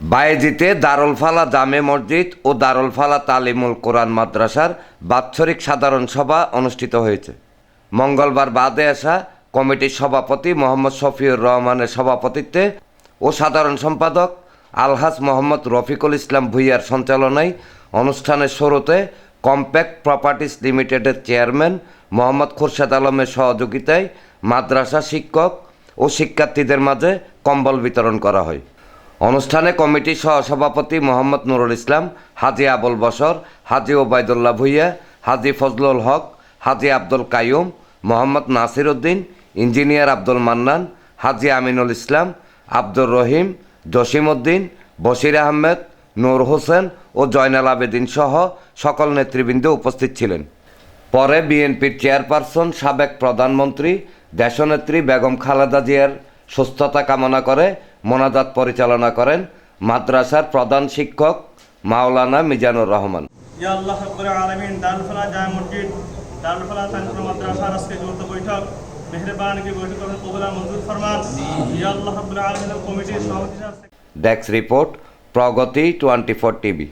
বায়েজিতে দারুল ফালা জামে মসজিদ ও দারুল ফালা তালিমুল কোরআন মাদ্রাসার বাৎসরিক সাধারণ সভা অনুষ্ঠিত হয়েছে। মঙ্গলবার বাদে আসা কমিটির সভাপতি মোহাম্মদ শফিউর রহমানের সভাপতিত্বে ও সাধারণ সম্পাদক আলহাজ মোহাম্মদ রফিকুল ইসলাম ভুইয়ার সঞ্চালনায় অনুষ্ঠানের শুরুতে কম্প্যাক্ট প্রপার্টিস লিমিটেডের চেয়ারম্যান মোহাম্মদ খুরশেদ আলমের সহযোগিতায় মাদ্রাসা শিক্ষক ও শিক্ষার্থীদের মাঝে কম্বল বিতরণ করা হয়। অনুষ্ঠানে কমিটির সহসভাপতি মোহাম্মদ নুরুল ইসলাম, হাজি আবুল বসর হাজি ওবায়দুল্লাহ ভুইয়া, হাজি ফজলুল হক, হাজি আব্দুল কাইয়ুম, মোহাম্মদ নাসির উদ্দিন ইঞ্জিনিয়ার আব্দুল মান্নান, হাজি আমিনুল ইসলাম, আব্দুর রহিম জসিম উদ্দিন বশির আহমেদ, নূর হোসেন ও জয়নাল আবেদিন সহ সকল নেতৃবৃন্দ উপস্থিত ছিলেন। পরে বিএনপির চেয়ারপারসন, সাবেক প্রধানমন্ত্রী, দেশনেত্রী বেগম খালেদা জিয়ার সুস্থতা কামনা করে মোনাজাত পরিচালনা করেন মাদ্রাসার প্রধান শিক্ষক মাওলানা মিজানুর রহমান। ডেক্স আল্লাহ রব্বুল আলামিন দারুল মসজিদ দারুল ফালাহ মাদ্রাসার আজকে যৌথ বৈঠক মেহরবানি বৈঠক কবুলা মঞ্জুর ফরমান। আল্লাহ কমিটির সভাপতি desk report Pragati twenty four TV